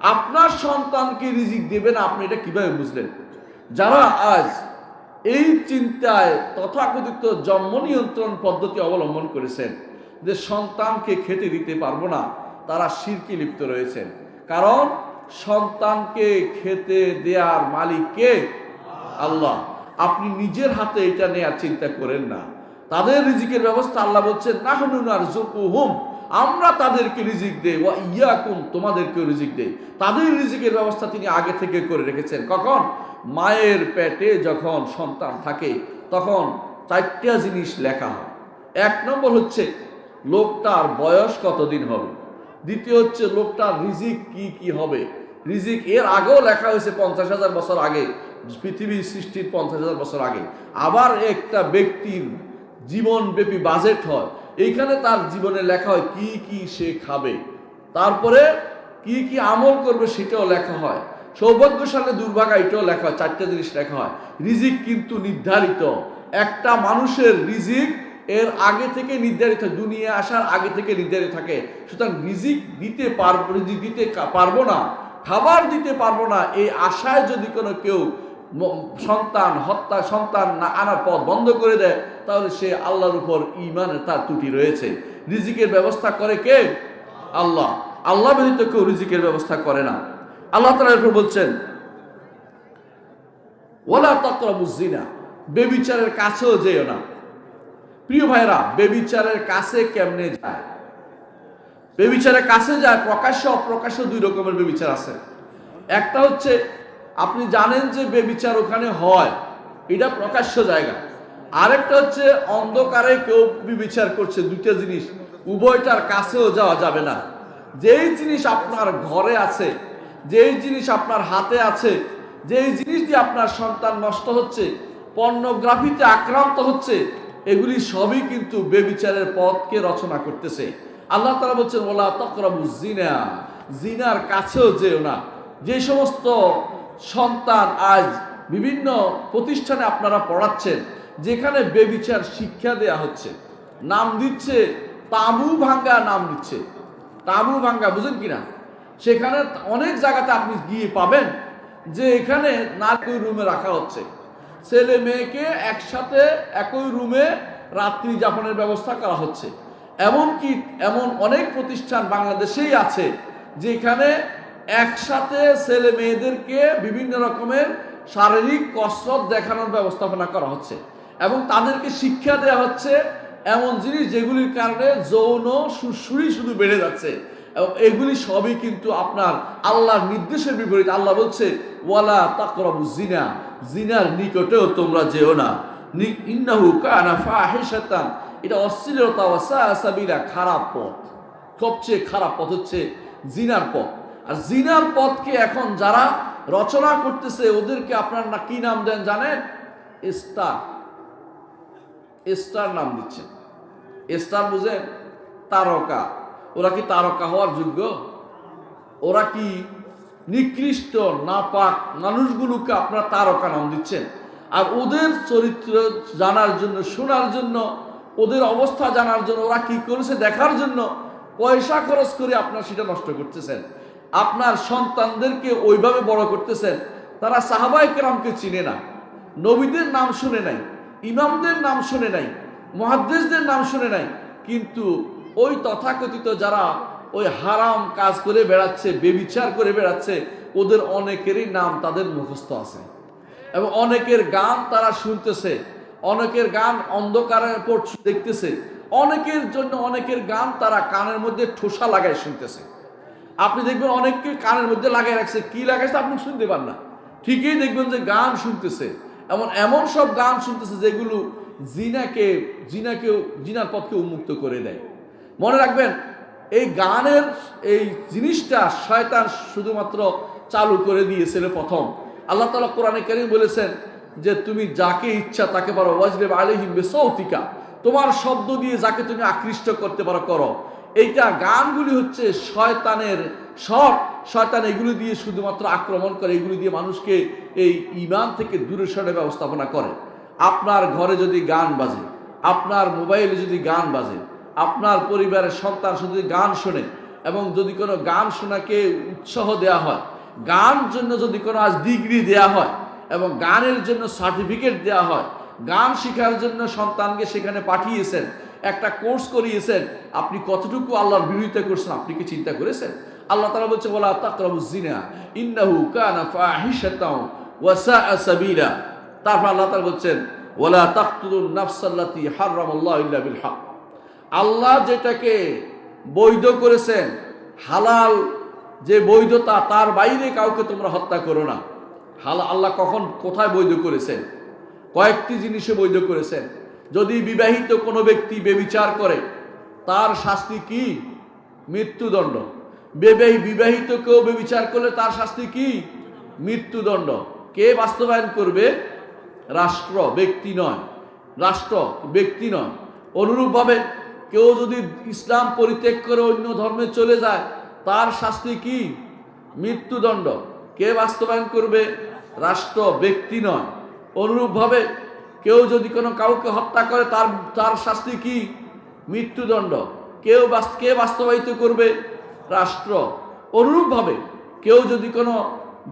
আপনার সন্তানকে রিজিক দেবেন, আপনি এটা কীভাবে বুঝলেন? যারা আজ এই চিন্তায় তথাকথিত জন্ম নিয়ন্ত্রণ পদ্ধতি অবলম্বন করেছেন, যে সন্তানকে খেতে দিতে পারব না, তারা শিরকি লিপ্ত রয়েছেন। কারণ সন্তানকে খেতে দেওয়ার মালিক কে? আল্লাহ। আপনি নিজের হাতে এটা নেওয়ার চিন্তা করেন না। তাদের রিজিকের ব্যবস্থা আল্লাহ বলছেন না হুম আমরা তাদেরকে রিজিক দেই, ওয়া ইয়াকুম, তোমাদেরকেও রিজিক দেই। তাদের রিজিকের ব্যবস্থা তিনি আগে থেকে করে রেখেছেন। কখন? মায়ের পেটে যখন সন্তান থাকে, তখন চারটা জিনিস লেখা হয়। এক নম্বর হচ্ছে, লোকটার বয়স কতদিন হবে? দ্বিতীয় হচ্ছে, লোকটার রিজিক কি কি হবে? রিজিক এর আগেও লেখা হয়েছে পঞ্চাশ হাজার বছর আগে পৃথিবীর সৃষ্টির পঞ্চাশ হাজার বছর আগে। আবার একটা ব্যক্তির জীবনব্যাপী বাজেট হয় এইখানে তার জীবনে লেখা হয় কি কি সে খাবে। তারপরে কি কি আমল করবে সেটাও লেখা হয়। সৌভাগ্যশালী দুর্ভাগা এটাও লেখা হয়, চারটা জিনিস লেখা হয়। রিজিক কিন্তু নির্ধারিত। একটা মানুষের রিজিক এর আগে থেকে নির্ধারিত, দুনিয়া আসার আগে থেকে নির্ধারিত থাকে। সুতরাং রিজিক দিতে পারব রিজিক দিতে পারব না, খাবার দিতে পারব না, এই আশায় যদি কোনো কেউ সন্তান হত্যা, সন্তান না আনার পথ বন্ধ করে দেয় তাহলে সে আল্লাহর উপর ইমানের তার ত্রুটি রয়েছে। রিজিকের ব্যবস্থা করে কে? আল্লাহ। আল্লাহ ব্যতীত কেউ রিজিকের ব্যবস্থা করে না। আল্লাহ তালা এরপর বলছেন ওলা তক্রমুজিনা বেবিচারের কাছেও যেও না। প্রিয় ভাইরা বেবিচারের কাছে কেমনে যায়? বেবিচারের কাছে যায়, প্রকাশ্য, অপ্রকাশ্য দুই রকমের বেবিচার আছে। একটা হচ্ছে, আপনি জানেন যে বেবিচার ওখানে হয়, এটা প্রকাশ্য জায়গা। আরেকটা হচ্ছে, অন্ধকারে কেউ বিবিচার করছে দুইটা জিনিস। উভয়টার কাছেও যাওয়া যাবে না। যেই জিনিস আপনার ঘরে আছে, যেই জিনিস আপনার হাতে আছে, যেই জিনিস দিয়ে আপনার সন্তান নষ্ট হচ্ছে, পর্নোগ্রাফিতে আক্রান্ত হচ্ছে, এগুলি সবই কিন্তু বেবিচারের পথকে রচনা করতেছে। আল্লাহ তারা বলছেন ওলা তকরাবু জিনা জিনার কাছেও যেও না। যে সমস্ত সন্তান আজ বিভিন্ন প্রতিষ্ঠানে আপনারা পড়াচ্ছেন যেখানে বেবিচার শিক্ষা দেয়া হচ্ছে। নাম দিচ্ছে তাঁবু ভাঙ্গা, নাম দিচ্ছে। তাঁবু ভাঙ্গা, বুঝেন কিনা? সেখানে অনেক জায়গাতে আপনি গিয়ে পাবেন যে এখানে নারী রুমে রাখা হচ্ছে। ছেলে মেয়েকে একসাথে একই রুমে রাত্রি যাপনের ব্যবস্থা করা হচ্ছে। এমনকি এমন অনেক প্রতিষ্ঠান বাংলাদেশেই আছে যেখানে একসাথে ছেলে মেয়েদেরকে বিভিন্ন রকমের শারীরিক কসরত দেখানোর ব্যবস্থাপনা করা হচ্ছে। এবং তাদেরকে শিক্ষা দেওয়া হচ্ছে এমন জিনিস যেগুলির কারণে যৌন সুরসুরি শুধু বেড়ে যাচ্ছে। এবং এগুলি সবই কিন্তু আপনার আল্লাহর নির্দেশের বিপরীত। আল্লাহ বলছে, ওয়ালা তাকরাবু জিনা জিনার নিকটেও তোমরা যেও না। ইন্নাহু কানা ফাহিশাতান। এটা অশ্লীলতা ওয়া সাবিলা, খারাপ পথ। সবচেয়ে খারাপ পথ হচ্ছে জিনার পথ। আর জিনার পথকে এখন যারা রচনা করতেছে, ওদেরকে আপনার না কি নাম দেন জানেন? স্টার স্টার নাম দিচ্ছেন। স্টার বুঝেন তারকা। ওরা কি তারকা হওয়ার যোগ্য? ওরা কি নিকৃষ্ট, নাপাক মানুষগুলোকে আপনারা তারকা নাম দিচ্ছেন? আর ওদের চরিত্র জানার জন্য, শোনার জন্য, ওদের অবস্থা জানার জন্য, ওরা কি করেছে দেখার জন্য পয়সা খরচ করে আপনার সেটা নষ্ট করতেছেন। আপনার সন্তানদেরকে ওইভাবে বড় করতেছেন। তারা সাহাবাই কেরামকে চিনে না। নবীদের নাম শুনে নাই। ইমামদের নাম শুনে নাই মহাদ্দেশদের নাম শুনে নাই, কিন্তু ওই তথাকথিত যারা ওই হারাম কাজ করে বেড়াচ্ছে, বেবিচার করে বেড়াচ্ছে, ওদের অনেকেরই নাম তাদের মুখস্থ আছে। এবং অনেকের গান তারা শুনতেছে, অনেকের গান অন্ধকারের পর দেখতেছে, অনেকের জন্য অনেকের গান তারা কানের মধ্যে ঠোসা লাগায় শুনতেছে। আপনি দেখবেন অনেককে কানের মধ্যে লাগাই রাখছে, কি লাগাইছে আপনি শুনতে পান না। ঠিকই দেখবেন যে গান শুনতেছে এমন এমন সব গান শুনতেছে যেগুলো জিনাকে, জিনাকেও, জিনার পথকে উন্মুক্ত করে দেয়। মনে রাখবেন, এই গানের এই জিনিসটা শয়তান শুধুমাত্র চালু করে দিয়েছিল প্রথম। আল্লাহ তালা কোরআনে কারিম বলেছেন যে, তুমি যাকে ইচ্ছা তাকে পারো। ওয়াজরেব আলহিম সৌতিকা তোমার শব্দ দিয়ে যাকে তুমি আকৃষ্ট করতে পারো, করো। এইটা গানগুলি হচ্ছে শয়তানের সব শয়তান এগুলি দিয়ে শুধুমাত্র আক্রমণ করে, এগুলি দিয়ে মানুষকে এই ইমান থেকে দূরে সরে ব্যবস্থাপনা করে। আপনার ঘরে যদি গান বাজে, আপনার মোবাইলে যদি গান বাজে, আপনার পরিবারের সন্তান যদি গান শোনে, এবং যদি কোনো গান শোনাকে উৎসাহ দেওয়া হয়, গান জন্য যদি কোনো আজ ডিগ্রি দেওয়া হয়, এবং গানের জন্য সার্টিফিকেট দেওয়া হয়, গান শেখার জন্য সন্তানকে সেখানে পাঠিয়েছেন, একটা কোর্স করিয়েছেন, আপনি কতটুকু আল্লাহর বিরোধিতা করছেন, আপনি কি চিন্তা করেছেন? আল্লাহ তাআলা বলছে, ওয়ালা তাকরাবুজ জিনা ইন্নাহু কানা ফাহিশাতাও ওয়া সাআ সাবিলা। তারপর আল্লাহ তাআলা বলছেন, ওয়ালা তাকতুলুন নাফসাল্লাতী হারামাল্লাহু ইল্লা বিল হক। আল্লাহ যেটাকে বৈধ করেছেন, হালাল যে বৈধতা, তার বাইরে কাউকে তোমরা হত্যা করো না। হাল, আল্লাহ কখন কোথায় বৈধ করেছেন? কয়েকটি জিনিসে বৈধ করেছেন। যদি বিবাহিত কোনো ব্যক্তি বেবিচার করে, তার শাস্তি কি? মৃত্যুদণ্ড। বেবাহী বিবাহিত কেউ বেবিচার করলে তার শাস্তি কি? মৃত্যুদণ্ড। কে বাস্তবায়ন করবে? রাষ্ট্র, ব্যক্তি নয়। রাষ্ট্র, ব্যক্তি নয়। অনুরূপভাবে কেউ যদি ইসলাম পরিত্যাগ করে অন্য ধর্মে চলে যায়, তার শাস্তি কি? মৃত্যুদণ্ড। কে বাস্তবায়ন করবে? রাষ্ট্র, ব্যক্তি নয়। অনুরূপভাবে কেউ যদি কোনো কাউকে হত্যা করে, তার তার শাস্তি কি? মৃত্যুদণ্ড। কেউ কে বাস্তবায়িত করবে? রাষ্ট্র। অনুরূপভাবে কেউ যদি কোনো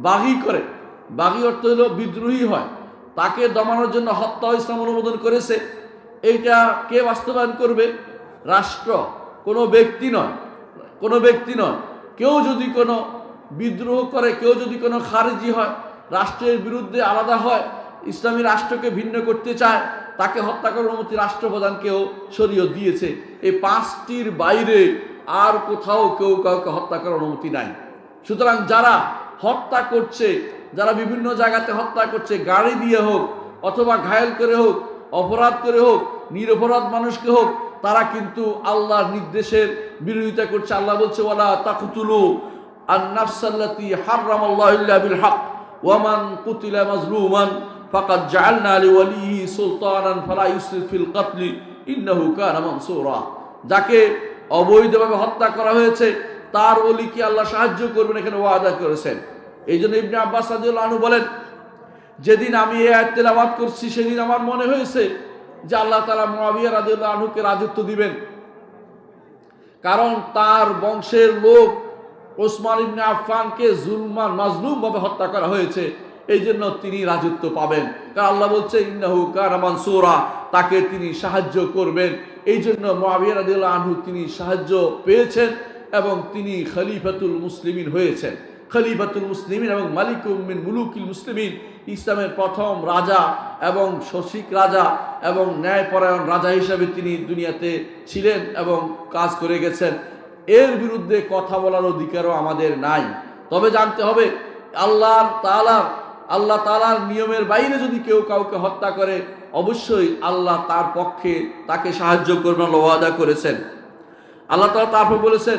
বাগি করে বাগি অর্থ হলো বিদ্রোহী হয়, তাকে দমানোর জন্য হত্যা ইসলাম অনুমোদন করেছে, এইটা কে বাস্তবায়ন করবে? রাষ্ট্র, কোনো ব্যক্তি নয়, কোনো ব্যক্তি নয়। কেউ যদি কোনো বিদ্রোহ করে, কেউ যদি কোনো খারিজি হয়, রাষ্ট্রের বিরুদ্ধে আলাদা হয়, ইসলামী রাষ্ট্রকে ভিন্ন করতে চায়, তাকে হত্যা করার অনুমতি রাষ্ট্রপ্রধানকেও সরিয়ে দিয়েছে। এই পাঁচটির বাইরে আর কোথাও কেউ কাউকে হত্যা করার অনুমতি নাই। সুতরাং যারা হত্যা করছে, যারা বিভিন্ন জায়গাতে হত্যা করছে, গাড়ি দিয়ে হোক অথবা ঘায়েল করে হোক, অপরাধ করে হোক, নিরপরাধ মানুষকে হোক, তারা কিন্তু আল্লাহর নির্দেশের বিরোধিতা করছে। আল্লাহ বলছে, ওয়ালা তাকতুলু আন নাফসাল্লাতি হাররামাল্লাহু ইল্লা বিল হক ওয়ামান কুতিলা মাজলুমান ফাকাদ জাআলনা লিওয়ালিহি সুলতানান ফালা ইউসরিফ ফিল কতলি, ইন্নাহু কানা মানসুরা। যাকে অবৈধভাবে হত্যা করা হয়েছে, তার ওলিকে আল্লাহ সাহায্য করবেন এখানে ওয়াদা করেছেন? এই জন্য ইবনে আব্বাস আনহু বলেন, যেদিন আমি এ তেলাওয়াত করছি, সেদিন আমার মনে হয়েছে যে আল্লাহ তাআলা মুআবিয়া রাদিয়াল্লাহু আনহুকে রাজত্ব দিবেন। কারণ তার বংশের লোক ওসমান ইবনে আফফানকে জুলমান মাজলুম ভাবে হত্যা করা হয়েছে। এই জন্য তিনি রাজত্ব পাবেন। কারণ আল্লাহ বলছে, ইন্নাহু কানা মানসুরা তাকে তিনি সাহায্য করবেন। এই জন্য আনহু তিনি সাহায্য পেয়েছেন এবং তিনি খলিফাতুল মুসলিমিন হয়েছেন। খলিফাতুল মুসলিমিন এবং মালিক মিন মুলুকিল মুসলিমিন, ইসলামের প্রথম রাজা এবং শশিক রাজা এবং ন্যায়পরায়ণ রাজা হিসাবে তিনি দুনিয়াতে ছিলেন এবং কাজ করে গেছেন। এর বিরুদ্ধে কথা বলার অধিকারও আমাদের নাই। তবে জানতে হবে আল্লাহর তালার আল্লাহ তালার নিয়মের বাইরে যদি কেউ কাউকে হত্যা করে অবশ্যই আল্লাহ তার পক্ষে তাকে সাহায্য করবেন ওয়াদা করেছেন। আল্লাহ তাআলা তারপর বলেছেন,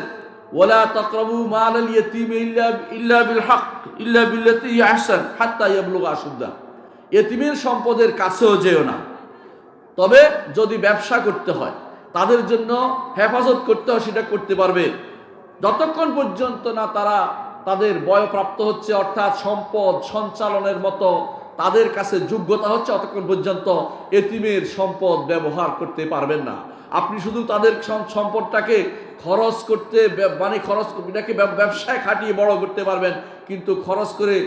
ওয়ালা তাকরাবু মাল ইয়াতীম ইল্লা ইল্লা বিল হক ইল্লা বিল্লাতি আহসান হাত্তা ইয়াবলুগা আশুদ্দা। ইতিমের সম্পদের কাছেও যেও না। তবে যদি ব্যবসা করতে হয়, তাদের জন্য হেফাজত করতে হয়, সেটা করতে পারবে। যতক্ষণ পর্যন্ত না তারা তাদের বয়প্রাপ্ত হচ্ছে, অর্থাৎ সম্পদ সঞ্চালনের মতো তাদের কাছে যোগ্যতা হচ্ছে অতক্ষণ পর্যন্ত এতিমের সম্পদ ব্যবহার করতে পারবেন না। আপনি শুধু তাদের সম্পদটাকে খরচ করতে মানে খরচ এটাকে ব্যবসায় খাটিয়ে বড় করতে পারবেন, কিন্তু খরচ করে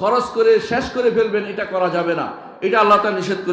খরচ করে শেষ করে ফেলবেন, এটা করা যাবে না। এটা আল্লাহ তা নিষেধ করে